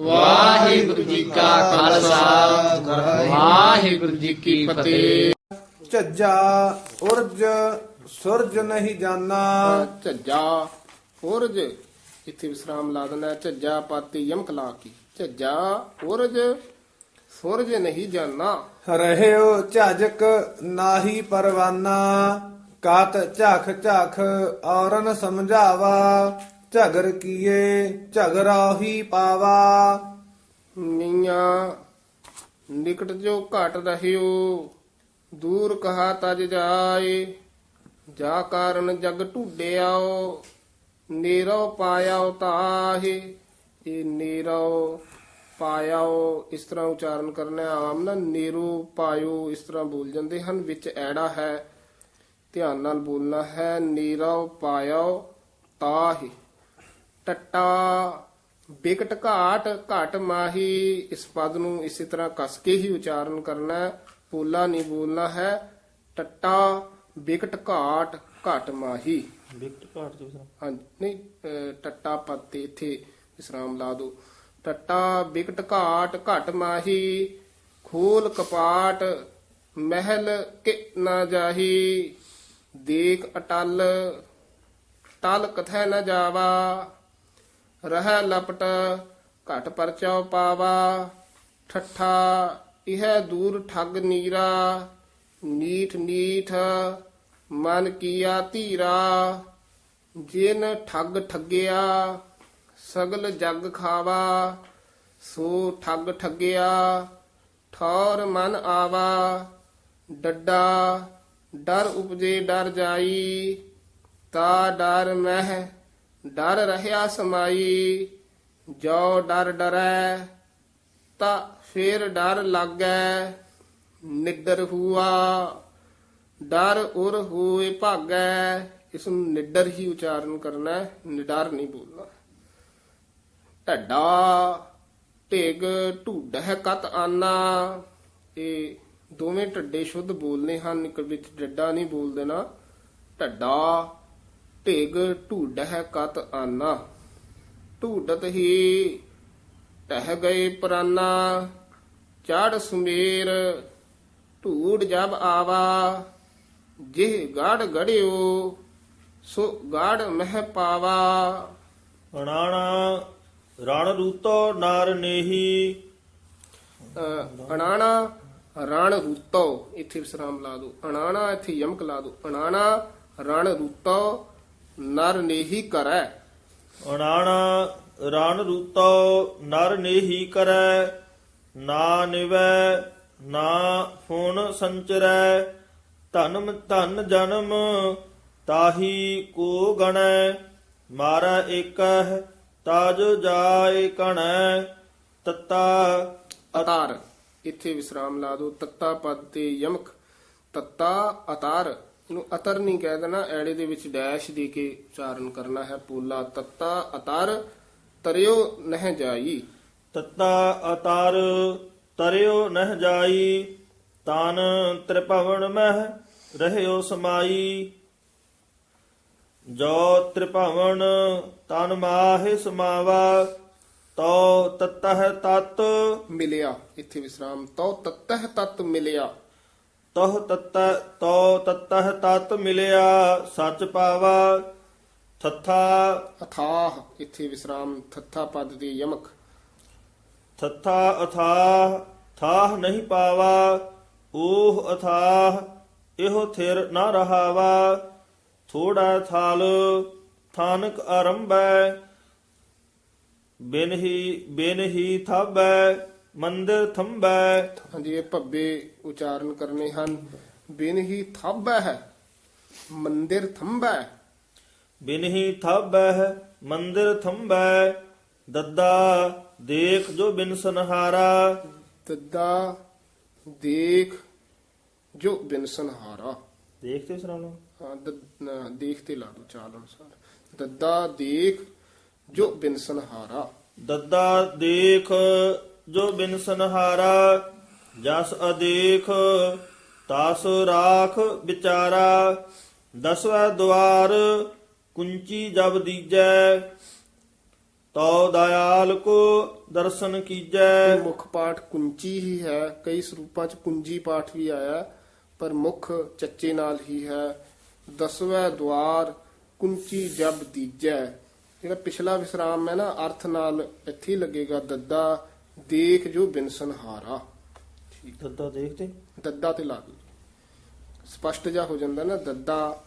ਵਾਹਿਗੁਰੂ ਜੀ ਕਾ ਖਾਲਸਾ। ਵਾਹਿਗੁਰੂ ਜੀ ਕੀ ਫਤਿਹ। ਝੱਜਾ ਉਰਜ ਸੁਰਜ ਨਹੀਂ ਜਾਣਾ। ਝੱਜਾ ਉਰਜ ਇੱਥੇ ਵਿਸਰਾਮ ਲਾ ਦੇਣਾ। ਝੱਜਾ ਪਾਤੀ ਯਮਕ ਲਾ ਕੇ। ਝੱਜਾ ਉਰਜ ਸੂਰਜ ਨਹੀਂ ਜਾਣਾ। ਰਹਿਓ ਝਾਜਕ ਨਾਹੀ ਪਰਵਾਨਾ। ਕਾਤ ਝਖ ਝਖ ਔਰਨ ਸਮਝਾਵਾ। ਝਗਰ ਕੀਏ, ਝਗਰਾ ਹੀ ਪਾਵਾ। ਮੀਆਂ, ਨਿਕਟ ਜੋ ਘਟ ਰਹਿਓ, ਦੂਰ ਕਹਾ ਤਜ ਜਾਏ। ਜਾ ਕਾਰਨ ਜਗ ਢੂਡਿਆਓ, ਨੀਰੋ ਪਾਇਆਓ ਤਾਹੇ। ਇਹ ਨੀਰੋ ਪਾਇਆਓ, ਇਸ ਤਰ੍ਹਾਂ ਉਚਾਰਨ ਕਰਨਾ ਆਮ ਨਾ। ਨੀਰੋ ਪਾਇਓ, ਇਸ ਤਰ੍ਹਾਂ ਬੋਲ ਜਾਂਦੇ ਹਨ, ਵਿੱਚ ਐੜਾ ਹੈ। ਧਿਆਨ ਨਾਲ ਬੋਲਣਾ ਹੈ, ਨੀਰੋ ਪਾਇਆਓ ਤਾਹੇ। ਟੱਟਾ ਬਿਕਟ ਘਾਟ ਘਟ ਮਾਹੀ ਇਸ ਪਦ ਨੂੰ ਇਸੇ ਤਰ੍ਹਾਂ ਕਸ ਕੇ ਹੀ ਉਚਾਰਨ ਕਰਨਾ ਪੋਲਾ ਨਹੀਂ ਬੋਲਣਾ ਹੈ। ਟੱਟਾ ਬਿਕਟ ਘਾਟ ਘਟ ਮਾਹੀ। ਵਿਕਟ ਘਾਟ ਵਿਸਰਾਮ ਹਾਂਜੀ ਨਹੀਂ ਟੱਟਾ ਪਦ ਤੇ ਇੱਥੇ ਵਿਸਰਾਮ ਲਾ ਦਿਓ। ਟੱਟਾ ਬਿਕਟ ਘਾਟ ਘਟ ਮਾਹੀ ਖੋਲ ਕਪਾਟ ਮਹਿਲ ਕਿ ਨਾ ਜਾਹੀ ਦੇਖ ਅਟਲ ਟਲ ਕਥੈ ਨ ਜਾਵਾ। ਰਹਿ ਲਪਟ, ਘਟ ਪਰਚਾਉ ਪਾਵਾ। ਠੱਠਾ, ਇਹ ਦੂਰ ਠੱਗ ਨੀਰਾ। ਨੀਠ ਨੀਠ, ਮਨ ਕੀਆ ਧੀਰਾ। ਜਿਨ ਠੱਗ ਠੱਗਿਆ, ਸਗਲ ਜਗ ਖਾਵਾ। ਸੋ ਠੱਗ ਠੱਗਿਆ, ਠੌਰ ਮਨ ਆਵਾ। ਡੱਡਾ, ਡਰ ਉਪਜੇ ਡਰ ਜਾਈ। ਤਾ ਡਰ ਮਹਿ ਡਰ ਰਹਿਆ ਸਮਾਈ, ਜੋ ਡਰ ਡਰੈ, ਤਾ ਫੇਰ ਡਰ ਲੱਗੈ, ਨਿੱਡਰ ਹੁਆ। ਡਰ ਉਰ ਹੋਏ ਭਾਗੈ, ਇਸ ਨੂੰ ਨਿੱਡਰ ਹੀ ਉਚਾਰਨ ਕਰਨਾ, ਨਿਡਰ ਨਹੀਂ ਬੋਲਣਾ। ਢੱਡਾ, ਢਿਗ, ਢੂਡਹਿ ਕਤ ਆਨਾ। ਇਹ ਦੋਵੇਂ ਢੱਡੇ ਸ਼ੁੱਧ ਬੋਲਨੇ ਹਨ, ਇੱਕ ਵਿੱਚ ਡੱਡਾ ਨਹੀਂ ਬੋਲ ਦੇਣਾ। ਢੱਡਾ ਢਿਗ ਢੂਡਹਿ ਕਤ ਆਨਾ। ਢੂਡਤ ਹੀ ਟਹਿ ਗਏ ਪ੍ਰਾਨਾ। ਚੜ ਸੁਮੇਰ ਢੂੜ ਜਬ ਆਵਾ। ਜਿਹ ਗੜ ਗੜਿਓ ਸੋ ਗੜ ਮਹਿ ਪਾਵਾ। ਅਣਾਣਾ ਰਣ ਰੂਤੋ ਨਰ ਨੇਹੀ। ਅਣਾਣਾ ਰਣ ਰੂਤੋ। ਇੱਥੇ ਵਿਸਰਾਮ ਲਾ ਦੋ ਅਣਾਣਾ ਇੱਥੇ ਯਮਕ ਲਾ ਦੋ ਅਣਾਣਾ ਰਣ ਰੂਤੋ ਨਰ ਨੇਹੀ ਕਰੈ। ਅਣਾਣਾ ਰਣ ਰੂਤੋ ਨਰ ਨੇਹੀ ਕਰੈ ਨਾ ਨਿਵੈ ਨਾ ਫੁਨ ਸੰਚਰੈ ਧਨਮ ਧਨ ਜਨਮ ਤਾਹੀ ਕੋ ਗਣੈ ਮਾਰਾ ਏਕਹ ਤਾਜ ਜਾਏ ਕਣੈ ਤਤਾ ਅਤਾਰ। ਇੱਥੇ ਵਿਸਰਾਮ ਲਾ ਦੋ ਤੱਤਾ ਪਦ ਤੇ ਯਮਕ। ਤੱਤਾ ਅਤਾਰ। ਇਹਨੂੰ ਅਤਰ ਨਹੀਂ ਕਹਿ ਦੇਣਾ ਐੜੇ ਦੇ ਵਿੱਚ ਡੈਸ਼ ਦੇ ਕੇ ਉਚਾਰਨ ਕਰਨਾ ਹੈ ਪੋਲਾ ਤੱਤਾ ਅਤਾਰ ਤਰਿਓ ਨਹਿ ਜਾਈ। ਤਤਾ ਅਤਾਰ ਤਰਿਓ ਨਹ ਜਾਈ ਤਨ ਤ੍ਰਿਭਵਨ ਮਹਿ ਰਹਿਓ ਸਮਾਈ। ਜੋ ਤ੍ਰਿਭਵਨ ਤਨ ਮਾਹਿ ਸਮਾਵਾ ਤੋ ਤਤਹ ਤਤ। ਮਿਲਿਆ ਇੱਥੇ ਵਿਸਰਾਮ ਤਉ ਤਤਹ ਤਤ ਮਿਲਿਆ। ਤਹ ਤਤ ਤੋ ਤਤਹ ਤਤ ਮਿਲਿਆ ਸੱਚ ਪਾਵਾ ਥਥਾ। ਅਥਾਹ ਇੱਥੇ ਵਿਸਰਾਮ ਥੱਥਾ ਪਦ ਦੀ ਯਮਕ। ਥਥਾ ਅਥਾਹ ਥਾਹ ਨਹੀਂ ਪਾਵਾ ਓਹ ਅਥਾਹ ਇਹੋ ਥਿਰ ਨਾ ਰਹਾਵਾ। ਥੋੜਾ ਥਾਲ ਥਾਨਕ ਆਰੰਭੈ ਬਿਨ ਹੀ ਬਿਨ ਹੀ ਥਾਬੈ ਮੰਦਰ ਥੰਬੈ ਹਾਂਜੀ ਇਹ ਭੱਬੇ ਉਚਾਰਨ ਕਰਨੇ ਹਨ। ਬਿਨ ਹੀ ਥੰਬੈ ਹੈ ਮੰਦਿਰ ਥੰਬੈ ਬਿਨ ਹੀ ਥਾਬੈ ਮੰਦਰ ਥੰਬੈ ਦੱਦਾ ਦੇਖ ਜੋ ਬਿਨ ਸੰਹਾਰਾ। ਤਦਾ ਦੇਖ ਜੋ ਬਿਨ ਸੰਹਾਰਾ। ਦੇਖਦੇ ਸੁਣਾਉਣਾ। ਹਾਂ, ਦ- ਲਾ ਦੋ ਚਾਲ ਅਨੁਸਾਰ। ਦੱਦਾ ਦੇਖ ਜੋ ਬਿਨ ਸੰਹਾਰਾ। ਦੱਦਾ ਦੇਖ ਜੋ ਬਿਨ ਸੰਹਾਰਾ ਜਸ ਅਦੇਖ, ਤਾਸ ਰਾਖ ਵਿਚਾਰਾ। ਦਸਵਾ ਦੁਆਰ, ਕੁੰਚੀ ਜਬ ਦੀਜੈ, ਤਉ ਦਇਆਲ ਕੋ ਦਰਸ਼ਨ ਕੀਜੈ। ਮੁੱਖ ਪਾਠ ਕੁੰਜੀ ਹੀ ਹੈ, ਕਈ ਸਰੂਪਾਂ ਚ ਕੁੰਜੀ ਪਾਠ ਵੀ ਆਇਆ ਪਰ ਮੁੱਖ ਚੱਚੇ ਨਾਲ ਹੀ ਹੈ। ਦਸਵੇਂ ਦੁਆਰ, ਕੁੰਚੀ ਜਬ ਦੀਜੈ। ਜਿਹੜਾ ਪਿਛਲਾ ਵਿਸਰਾਮ ਹੈ ਨਾ, ਅਰਥ ਨਾਲ ਇੱਥੇ ਹੀ ਲੱਗੇਗਾ, ਦੱਦਾ। ਦੇਖ ਜੋ ਬਿਨਸਨ ਹਾਰਾ ਦੱਦਾ ਦੇਖਦੇ ਦੱਦਾ ਤੇ ਲਾ ਦਿਓ ਸਪਸ਼ਟ ਜਾ ਹੋ ਜਾਂਦਾ ਨਾ ਦੱਦਾ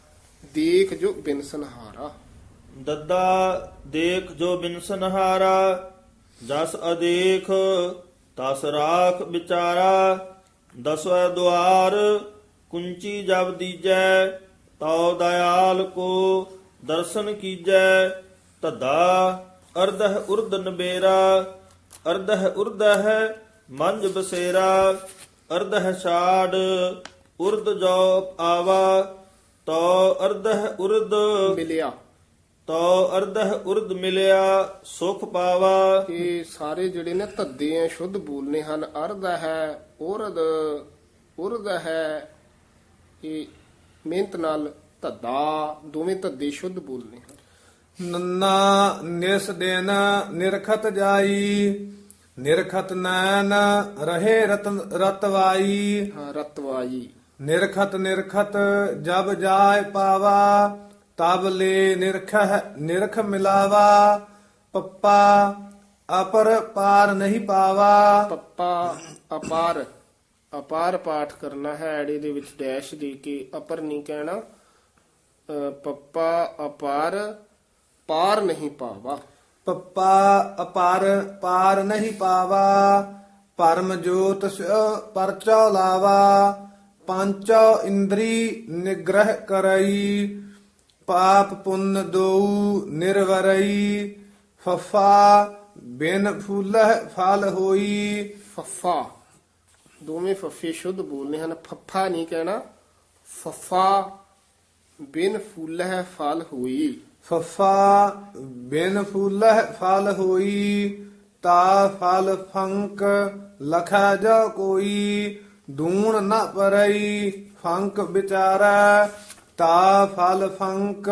ਦੇਖ ਜੋ ਬਿਨਸਨ ਹਾਰਾ ਦੱਦਾ ਦੇਖ ਜੋ ਬਿਨਸਨਹਾਰਾ ਜਸ ਅਦੇਖ ਤਸ ਰਾਖ ਵਿਚਾਰਾ। ਦਸਵੇਂ ਦੁਆਰ ਕੁੰਚੀ ਜਬ ਦੀਜੈ ਤਉ ਦਇਆਲ ਕੋ ਦਰਸ਼ਨ ਕੀਜੈ। ਤਦਾ ਅਰਧਹ ਉਰਦ ਨਬੇਰਾ। ਅਰਧਹ ਉਰਦਹ ਮੰਜ ਬਸੇਰਾ ਅਰਧਹ ਛਾੜ ਉਰਦ ਜੋ ਆਵਾ ਤਉ ਅਰਧਹ ਉਰਦ ਮਿਲਿਆ। ਤੋ ਅਰਧਹ ਉਰਦ ਮਿਲਿਆ ਸੁਖ ਪਾਵਾ। ਇਹ ਸਾਰੇ ਜਿਹੜੇ ਨੇ ਧੱਦੇ ਆ ਸ਼ੁੱਧ ਬੋਲਨੇ ਹਨ ਅਰਧ ਹੈ ਉਰਦ ਉਰਦ ਹੈ ਇਹ ਮਿਹਨਤ ਨਾਲ ਧੱਦਾ ਦੋਵੇਂ ਧੱਦੇ ਸ਼ੁੱਧ ਬੋਲਨੇ ਹਨ। ਨੰਨਾ ਨਿਸ ਦਿਨ ਨਿਰਖਤ ਜਾਈ ਨਿਰਖਤ ਨੈਣ ਰਹੇ ਰਤਨ ਰਤਵਾਈ ਹਾਂ ਰਤਵਾਈ ਨਿਰਖਤ ਨਿਰਖਤ ਜਬ ਜਾਏ ਪਾਵਾ ਤਬ ਲੈ ਨਿਰਖ ਨਿਰਖ ਮਿਲਾਵਾ। ਪੱਪਾ ਅਪਰ ਪਾਰ ਨਹੀਂ ਪਾਵਾ। ਪੱਪਾ ਅਪਾਰ ਅਪਾਰ ਪਾਠ ਕਰਨਾ ਹੈ ਐੜੇ ਦੇ ਵਿੱਚ ਡੈਸ਼ ਦੇ ਕੇ ਅਪਰ ਨਹੀਂ ਕਹਿਣਾ। ਪੱਪਾ ਅਪਾਰ ਪਾਰ ਨਹੀਂ ਪਾਵਾ। ਪੱਪਾ ਅਪਾਰ ਪਾਰ ਨਹੀਂ ਪਾਵਾ ਪਰਮ ਜੋਤ ਪਰਚੋ ਲਾਵਾ ਪੰਚੋ ਇੰਦਰੀ ਨਿਗ੍ਰਹ ਕਰਈ ਪਾਪ ਪੁੰਨ ਦੋਊ ਨਿਰਵਰਈ ਫਫਾ ਬਿਨ ਫੂਲਹ ਫਲ ਹੋਈ। ਫੱਫਾ ਦੋਵੇਂ ਫੱਫੇ ਸ਼ੁੱਧ ਬੋਲਨੇ ਹਨ। ਫੱਫਾ ਨਹੀਂ ਕਹਿਣਾ ਫੱਫਾ ਬਿਨ ਫੁੱਲ ਹੈ ਫਲ ਹੋਈ। ਫਫਾ ਬਿਨ ਫੂਲਹ ਫਲ ਹੋਈ, ਤਾ ਫਲ ਫੰਕ ਲਖਾ ਜਾ ਕੋਈ, ਦੂਣ ਨ ਪਰਈ ਫੰਕ ਵਿਚਾਰੈ, ਤਾ ਫਲ ਫੰਕ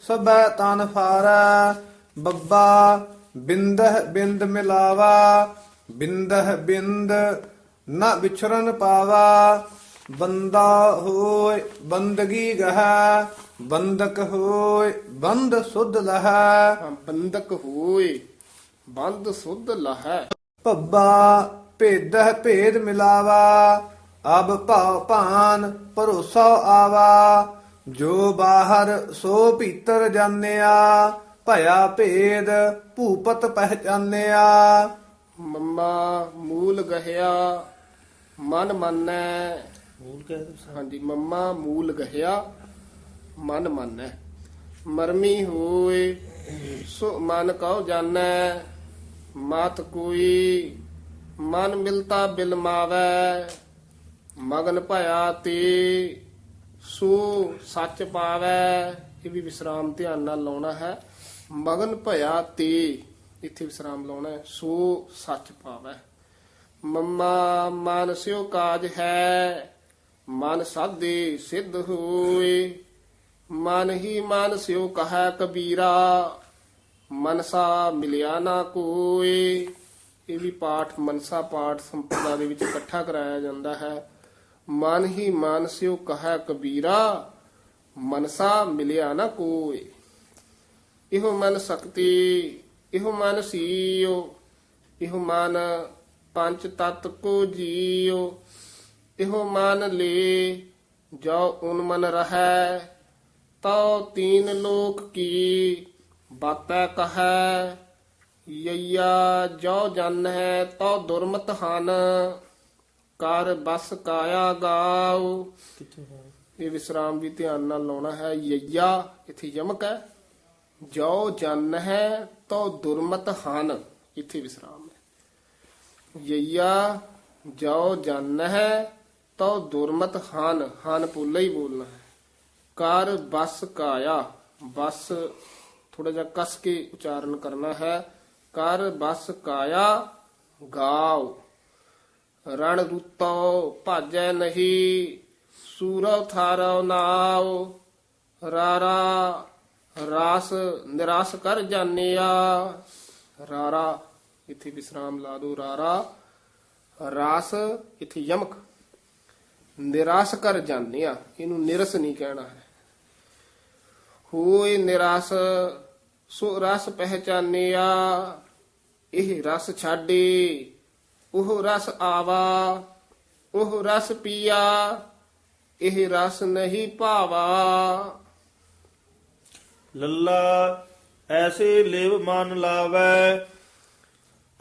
ਸਭੈ ਤਨ ਫਾਰਾ ਬੱਬਾ ਬਿੰਦਹ ਬਿੰਦ ਮਿਲਾਵਾ, ਬਿੰਦਹ ਬਿੰਦ ਨ ਵਿਛਰਨ ਪਾਵਾ ਬੰਦਾ ਹੋਏ ਬੰਦਗੀ ਗਹਿ ਬੰਦਕ ਹੋਏ ਬੰਦ ਸੁਧ ਲਹੈ। ਹਾਂ, ਬੰਦਕ ਹੋਏ ਬੰਦ ਸੁਧ ਲਹੈ। ਭੱਬਾ ਭੇਦਹ ਭੇਦ ਮਿਲਾਵਾ ਅਬ ਭਉ ਭਾਨ ਭਰੋਸਾ ਆਵਾ। ਜੋ ਬਾਹਰ ਸੋ ਭੀਤਰ ਜਾਣਿਆ ਭਇਆ ਭੇਦ ਭੂਪਤ ਪਹਿਚਾਨਿਆ। ਮੰਮਾ ਮੂਲ ਗਹਿਆ ਮਨ ਮੰਨੈ ਮੂਲ ਕਹਿ ਦੋ ਹਾਂਜੀ, ਮੰਮਾ ਮੂਲ ਗਹਿਆ ਮਨ ਮੰਨੈ। ਮਰਮੀ ਹੋਏ, ਸੋ ਮਨ ਕਉ ਜਾਣੈ, ਮਤ ਕੋਈ, ਮਨ ਮਿਲਤਾ ਬਿਲਮਾਵੈ ਮਗਨ ਭਇਆ ਤੇ ਸੋ ਸੱਚ ਪਾਵੈ। ਇਹ ਵੀ ਵਿਸਰਾਮ ਧਿਆਨ ਨਾਲ ਲਾਉਣਾ ਹੈ। ਮਗਨ ਭਇਆ ਤੇ, ਇੱਥੇ ਵਿਸਰਾਮ ਲਾਉਣਾ ਹੈ। ਸੋ ਸੱਚ ਪਾਵੈ। ਮੰਮਾ ਮਨ ਸਿਓ ਕਾਜ ਹੈ ਮਨ ਸਾਧੇ ਸਿੱਧ ਹੋਏ। ਮਨ ਹੀ ਮਨ ਸਿਉ ਕਹੈ ਕਬੀਰਾ, ਮਨਸਾ ਮਿਲਿਆ ਨਾ ਕੋਏ। ਇਹ ਵੀ ਪਾਠ ਮਨਸਾ ਪਾਠ ਸੰਪਰਦਾ ਦੇ ਵਿੱਚ ਇਕੱਠਾ ਕਰਾਇਆ ਜਾਂਦਾ ਹੈ। ਮਨ ਹੀ ਮਨ ਸਿਉ ਕਹੈ ਕਬੀਰਾ, ਮਨਸਾ ਮਿਲਿਆ ਨਾ ਕੋਏ। ਇਹੋ ਮਨ ਸਕਤੀ, ਇਹੋ ਮਨ ਸੀਓ। ਇਹੋ ਮਨ ਪੰਜ ਤਤ ਕੋ ਜੀਓ। ਇਹੋ ਮਨ ਲੇ ਜੋ ਉਨ ਮਨ ਰਹੈ, ਤਉ ਤੀਨ ਲੋਕ ਕੀ, ਬਾਤੈ ਕਹੈ, ਯਈਆ ਜੋ ਜਨ ਹੈ ਤਉ ਦੁਰਮਤ ਹਨ, ਕਰ ਬਸ ਕਾਇਆ ਗਾਉ। ਇਹ ਵਿਸਰਾਮ ਵੀ ਧਿਆਨ ਨਾਲ ਲਾਉਣਾ ਹੈ, ਯਈਆ, ਇੱਥੇ ਯਮਕ ਹੈ। ਜੋ ਜਨ ਹੈ ਤੋ ਦੁਰਮਤ ਹਨ, ਇੱਥੇ ਵਿਸਰਾਮ ਹੈ। ਯਈਆ ਜੋ ਜਨ ਹੈ ਤੋ ਦੁਰਮਤ ਹਨ ਹਨ ਪੁੱਲਾ ਹੀ ਬੋਲਣਾ ਹੈ ਕਰ ਬਸ ਕਾਇਆ ਬਸ ਥੋੜਾ ਜਿਹਾ ਕਸ ਕੇ ਉਚਾਰਨ ਕਰਨਾ ਹੈ ਕਰ ਬਸ ਕਾਇਆ ਗਾਓ ਰਣ ਰੁੱਤੋ ਭਾਜੈ ਨਹੀਂ ਸੂਰਵ ਥਾਰਵ ਨਾਉ ਰਾਰਾ ਰਾਸ ਨਿਰਾਸ ਕਰ ਜਾਣਿਆ ਰਾਰਾ ਇੱਥੇ ਵਿਸਰਾਮ ਲਾ ਦੋ ਰਾਰਾ ਰਾਸ ਇੱਥੇ ਯਮਕ ਨਿਰਾਸ਼ ਕਰ ਜਾਂਦੇ ਆ, ਇਹਨੂੰ ਨਿਰਸ ਨਹੀਂ ਕਹਿਣਾ ਹੈ। ਹੋਏ ਨਿਰਾਸ਼, ਸੋ ਰਸ ਪਹਿਚਾਨਿਆ ਇਹ ਰਸ ਛਾਡੇ, ਉਹ ਰਸ ਆਵਾ, ਉਹ ਰਸ ਪੀਆ, ਇਹ ਰਸ ਨਹੀਂ ਭਾਵਾ। ਲੱਲਾ, ਐਸੇ ਲਿਵ ਮਨ ਲਾਵੈ,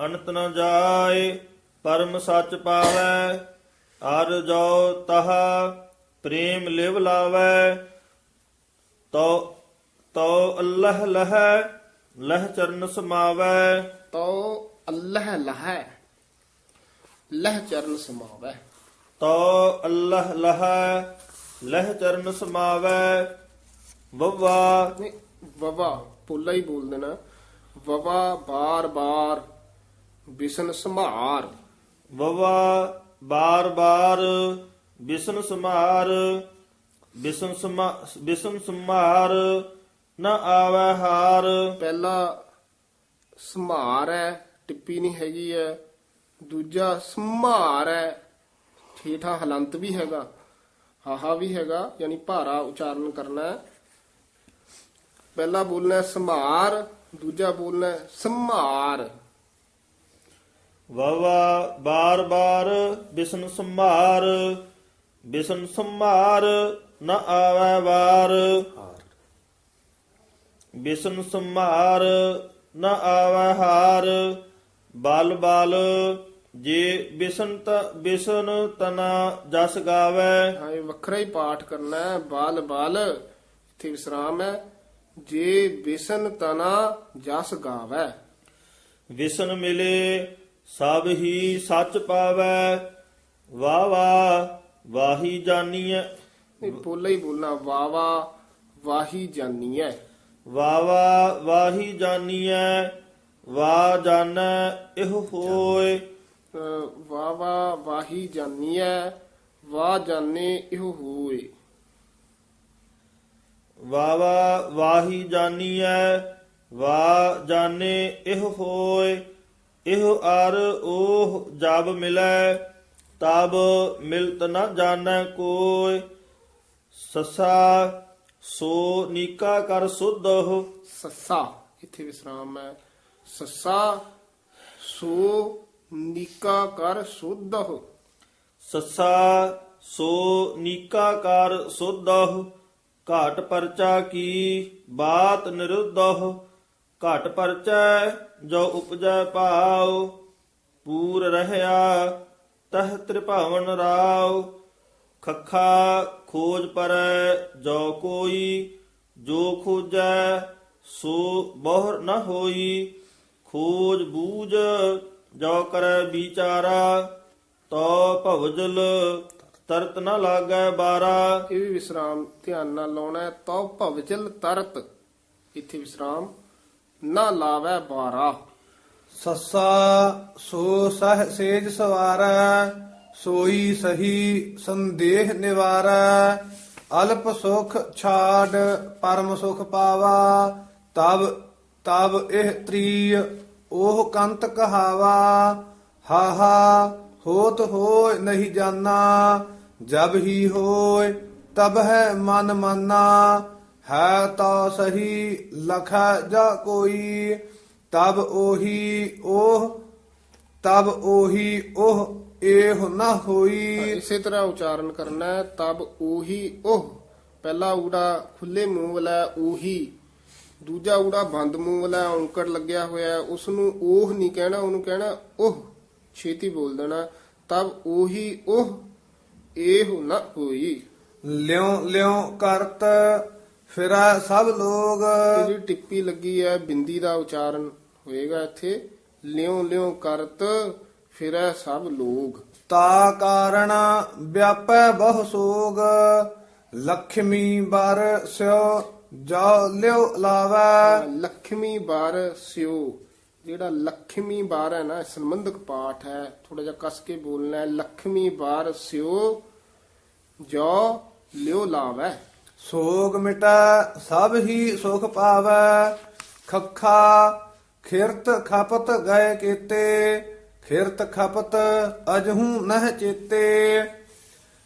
ਅਨੰਤ ਨ ਜਾਏ, ਪਰਮ ਸੱਚ ਪਾਵੈ। ਅਰ ਜੋ ਤਹਾ ਪ੍ਰੇਮ ਲਿਵ ਲਾਵੈ ਤੋ ਤੋ ਅੱਲਾਹ ਲਹੈ ਲਹ ਚਰਨ ਸਮਾਵੈ। ਤੋ ਅੱਲਾਹ ਲਹੈ ਲਹ ਚਰਨ ਸਮਾਵੈ। ਤੋ ਅੱਲਾਹ ਲਹੈ ਲਹ ਚਰਨ ਸਮਾਵੈ। ਵਵਾ। ਵਵਾ ਪੁੱਲਾ ਹੀ ਬੋਲ ਦੇਣਾ। ਵਵਾ ਬਾਰ ਬਾਰ ਬਿਸ਼ਨ ਸੰਭਾਰ। ਵਵਾ ਬਾਰ ਬਾਰ ਬਿਸਨ ਸਮਾਰ, ਬਿਸਨ ਸਮਾ, ਬਿਸਨ ਸਮਾਰ, ਨ ਆਵੈ ਹਾਰ। ਪਹਿਲਾ ਸੰਭਾਰ ਹੈ, ਟਿੱਪੀ ਨਹੀਂ ਹੈਗੀ ਹੈ। ਦੂਜਾ ਸੰਭਾਰ ਹੈ, ਠੀਠਾ ਹਲੰਤ ਵੀ ਹੈਗਾ, ਹਾਹਾ ਵੀ ਹੈਗਾ, ਯਾਨੀ ਭਾਰਾ ਉਚਾਰਨ ਕਰਨਾ ਹੈ। ਪਹਿਲਾ ਬੋਲਣਾ ਹੈ ਦੂਜਾ ਬੋਲਣਾ ਹੈ ਸੰਭਾਰ ਵਵਾ ਬਾਰ ਬਾਰ ਬਿਸਨ ਸਮਾਰ ਬਿਸਨ ਸਮਾਰ ਨ ਆਵੈ ਵਾਰ। ਬਿਸਨ ਸਮਾਰ ਨ ਆਵੈ ਹਾਰ ਬਲ ਬਲ ਜੇ ਬਿਸਨ ਤ ਬਿਸਨ ਤਨਾ ਜਸ ਗਾਵੈ। ਹਾਂ ਇਹ ਵੱਖਰਾ ਹੀ ਪਾਠ ਕਰਨਾ ਹੈ ਬਾਲ ਬਾਲ ਇੱਥੇ ਵਿਸਰਾਮ ਹੈ। ਜੇ ਬਿਸਨ ਤਨਾ ਜਸ ਗਾਵੈ। ਵਿਸਨ ਮਿਲੇ ਸਭ ਹੀ ਸੱਚ ਪਾਵੈ ਵਾ ਵਾ ਵਾਹੀ ਜਾਨੀਐ। ਇਹ ਬੋਲਾ ਹੀ ਬੋਲਣਾ ਵਾਵਾ ਵਾਹੀ ਜਾਨੀਐ। ਵਾ ਵਾ ਵਾਹੀ ਜਾਨੀਐ ਵਾ ਜਾਣੈ ਇਹ ਹੋਏ ਵਾਵਾ ਵਾਹੀ ਜਾਨੀਐ ਵਾ ਜਾਣੇ ਇਹੋ ਹੋਏ ਵਾ ਵਾ ਵਾਹੀ ਜਾਨੀਐ ਵਾ ਜਾਣੇ ਇਹ ਹੋਏ ਇਹ ਅਰ ਉਹ ਜਬ ਮਿਲੈ ਤਬ ਮਿਲਤ ਨ ਜਾਣੈ ਕੋਇ ਸਸਾ ਸੋ ਨੀਕਾ ਕਰ ਸੁਧੋ ਸੱਸਾ ਇੱਥੇ ਵਿਸਰਾਮ ਹੈ। ਸੱਸਾ ਸੋ ਨਿਕਾ ਕਰ ਸੁਧਹੁ ਸੱਸਾ ਸੋ ਨੀਕਾ ਕਰ ਸੁਧਹੁ ਘਾਟ ਪਰਚਾ ਕੀ ਬਾਤ ਨਿਰੁੱਧਹੁ ਘਟ ਪਰਚੈ, ਜੋ ਉਪਜੈ ਭਾਉ, ਪੂਰ ਰਹਿਆ, ਤਹ ਤ੍ਰਿਭਾਵਨ ਰਾਉ। ਖੱਖਾ ਖੋਜ ਪਰੈ, ਜੋ ਕੋਈ, ਜੋ ਖੋਜੈ, ਸੋ ਬਹੁਰ ਨ ਹੋਈ। ਖੋਜ ਬੂਝ, ਜੋ ਕਰੈ ਵਿਚਾਰਾ, ਤੋ ਭਵਜਲ, ਤਰਤ ਨ ਲਾਗੈ ਬਾਰਾ। ਇਹ ਵੀ ਵਿਸਰਾਮ ਧਿਆਨ ਨਾਲ ਲਾਉਣਾ ਤੋ ਭਵਜਲ ਤਰਤ। ਇੱਥੇ ਵਿਸਰਾਮ ਨਾ ਲਾਵੈ ਬਾਰਾ। ਸੱਸਾ, ਸੋ ਸਹ ਸੇਜ ਸਵਾਰੈ, ਸੋਈ ਸਹੀ ਸੰਦੇਹ ਨਿਵਾਰੈ। ਅਲਪ ਸੁਖ ਛਾੜ, ਪਰਮ ਸੁਖ ਪਾਵਾ ਤਬ ਤਬ ਇਹ ਤ੍ਰੀ ਉਹ ਕੰਤ ਕਹਾਵਾ। ਹਾਹਾ, ਹੋਤ ਹੋਇ ਨਹੀਂ ਜਾਣਾ ਜਬ ਹੀ ਹੋਇ ਤਬ ਹੈ ਮਨ ਮਾਨਾ। ਹੈ ਤਾ ਸਹੀ ਲਖਾ ਜਾ ਕੋਈ ਤਬ ਉਹੀ ਉਹ ਤਬ ਉਹੀ ਉਹ ਇਹ ਨਾ ਹੋਈ। ਇਸੇ ਤਰ੍ਹਾਂ ਉਚਾਰਨ ਕਰਨਾ ਹੈ ਤਬ ਉਹੀ ਉਹ। ਪਹਿਲਾ ਊੜਾ ਖੁੱਲੇ ਮੂੰਹ ਵਾਲਾ ਉਹੀ। ਦੂਜਾ ਊੜਾ ਬੰਦ ਮੂੰਹ ਵਾਲਾ ਔਂਕੜ ਲੱਗਿਆ ਹੋਇਆ ਉਸ ਨੂੰ ਉਹ ਨਹੀਂ ਕਹਿਣਾ ਉਹਨੂੰ ਕਹਿਣਾ ਉਹ। ਛੇਤੀ ਬੋਲ ਦੇਣਾ ਤਬ ਉਹੀ ਉਹ ਇਹ ਨਾ ਹੋਈ। ਲਿਉ ਲਿਉ ਕਰਤ ਫਿਰਾ ਸਭ ਲੋਗ। ਜਿਹੜੀ ਟਿੱਪੀ ਲੱਗੀ ਹੈ ਬਿੰਦੀ ਦਾ ਉਚਾਰਨ ਹੋਏਗਾ ਇੱਥੇ ਲਿਓ ਲਿਓ ਕਰਤ ਫਿਰੈ ਸਭ ਲੋਗ। ਤਾ ਕਾਰਣ ਵਿਆਪੈ ਬਹੁ ਸੋਗ ਲਖਮੀ ਬਰ ਸਿਓ ਜਾ ਲਿਓ ਲਾਵੈ। ਲਖਮੀ ਬਾਰ ਸਿਉ ਜਿਹੜਾ ਲਖਮੀ ਬਾਰ ਹੈ ਨਾ ਸੰਬੰਧਕ ਪਾਠ ਹੈ। ਥੋੜਾ ਜਿਹਾ ਕਸ ਕੇ ਬੋਲਣਾ ਹੈ। ਲਖਮੀ ਬਾਰ ਸਿਓ ਜੋ ਲਿਓ ਲਾਵੈ। ਸੋਗ ਮਿਟੈ ਸਭ ਹੀ ਸੁਖ ਪਾਵੈ। ਖੱਖਾ ਖਿਰਤ ਖਪਤ ਗਏ ਕੀਤੇ। ਖਿਰਤ ਖਪਤ ਅਜਹੂ ਨਹ ਚੇਤੇ।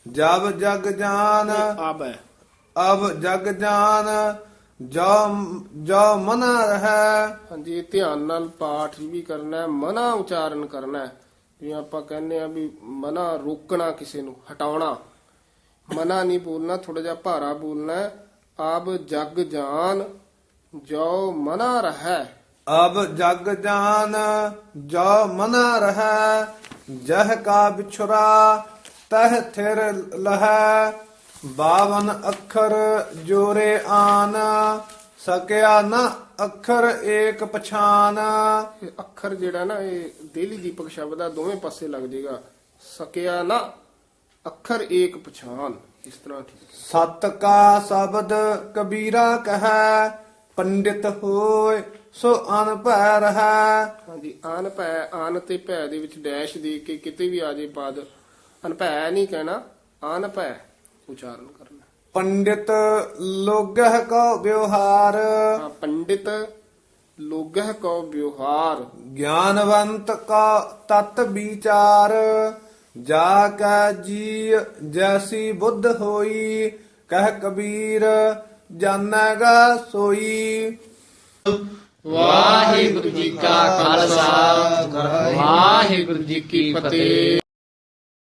ਜਬ ਜਗ ਜਾਨ ਆਬ ਅਬ ਜਗ ਜਾਨ ਜੋ ਜੋ ਮਨਾ ਰਹੈ। ਹਾਂਜੀ ਧਿਆਨ ਨਾਲ ਪਾਠ ਵੀ ਕਰਨਾ ਹੈ ਮਨਾ ਉਚਾਰਨ ਕਰਨਾ। ਹੈ ਜਿਵੇਂ ਆਪਾਂ ਕਹਿੰਦੇ ਆ ਵੀ ਮਨਾ ਰੋਕਣਾ ਕਿਸੇ ਨੂੰ ਹਟਾਉਣਾ। ਮਨਾ ਨਹੀਂ ਬੋਲਣਾ ਥੋੜਾ ਜਿਹਾ ਭਾਰਾ ਬੋਲਣਾ। ਆਬ ਜਗ ਜਾਨ ਜੋ ਮਨਾ ਰਹੈ। ਅਬ ਜਗ ਜਾਨ ਜੋ ਮਨਾ ਰਹੈ ਜਹ ਕਾ ਵਿਛੁਰਾ ਤਹ ਥਿਰ ਲਹੈ। ਬਾਵਨ ਅੱਖਰ ਜੋਰੇ ਆਨ ਸਕਿਆ ਨ ਅੱਖਰ ਏਕ ਪਛਾਨ। ਅੱਖਰ ਜਿਹੜਾ ਨਾ ਇਹ ਦੇਲੀ ਦੀਪਕ ਸ਼ਬਦ ਆ ਦੋਵੇਂ ਪਾਸੇ ਲੱਗ ਜਾਏਗਾ ਸਕਿਆ ਨਾ ਅੱਖਰ ਏਕ ਪਛਾਨ ਇਸ ਤਰ੍ਹਾਂ ਠੀਕ ਹੈ। ਸਤ ਕਾ ਸ਼ਬਦ ਕਬੀਰਾ ਕਹੈ ਪੰਡਿਤ ਹੋਏ ਸੋ ਅਨਭੈ ਰਹੈ। ਹਾਂਜੀ ਆਨ ਭੈ ਆਨ ਤੇ ਭੈ ਦੇ ਵਿੱਚ ਡੈਸ਼ ਦੇ ਕੇ ਕਿਤੇ ਵੀ ਆ ਜੇ ਪਦ ਅਨਭੈ ਨਹੀਂ ਕਹਿਣਾ ਆਨ ਭੈ ਉਚਾਰਨ ਕਰਨਾ। ਪੰਡਿਤ ਲੋਗਹ ਕੋ ਵਿਵਹਾਰ। ਹਾਂ, ਪੰਡਿਤ ਲੋਗਹ ਕੋ ਵਿਵਹਾਰ। ਗਿਆਨਵੰਤ ਕਾ ਤਤ ਵਿਚਾਰ। ਜਾ ਕੈ ਜੀ ਜੈਸੀ ਬੁੱਧ ਹੋਈ, ਕਹਿ ਕਬੀਰ ਜਾਣੇਗਾ ਸੋਈ। ਵਾਹਿਗੁਰੂ ਜੀ ਕਾ ਖਾਲਸਾ, ਵਾਹਿਗੁਰੂ ਜੀ ਕੀ ਫਤਿਹ।